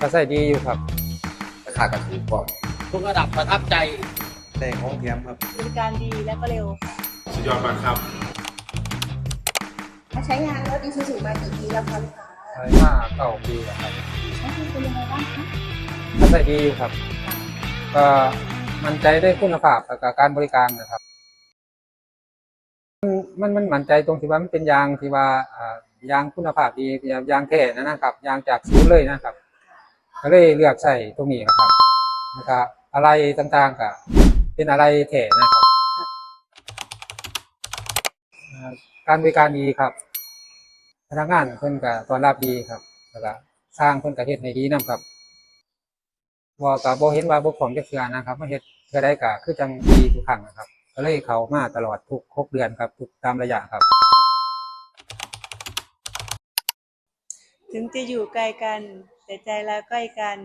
ก็ใส่ดีอยู่ครับ ราคาก็ถูกกว่าทุกระดับประทับใจ แต่ของแถมครับบริการดีและก็เร็วสุดยอดมากครับ มาใช้งานรถอีซูซูมากี่ปีแล้วคะลูกค้าใช้มาเก้าปีแล้วครับใช้คือเป็นยังไงบ้างคะก็ใส่ดีอยู่ครับ ก็มั่นใจได้คุณภาพแล้วก็การบริการนะครับ มันมันมันมั่นใจตรงที่ว่ามันเป็นยางที่ว่าอ่ายางคุณภาพดียางแท้นะนะครับ ยางจากศูนย์เลยนะครับ ก็เลยเลือกใส่ตรงนี้นะครับนะครับอะไรต่างๆก็เป็นอะไรแท้นะครับ การบริการดีครับ พนักงานเพิ่นก็ต้อนรับดีครับแล้วก็สร้างเพิ่นก็เฮ็ดให้ดีนํครับบ่ก็บ่เห็นว่าบ่ของจักเทื่อนะครับมาเฮ็ดเทื่อใดก็คือจังดีทุกครั้งนะครับ ก็เลยเขามาตลอดทุกหกเดือนครับทุกตามระยะครับ ถึงจะอยู่ไกลกัน แต่ใจเราใกล้กัน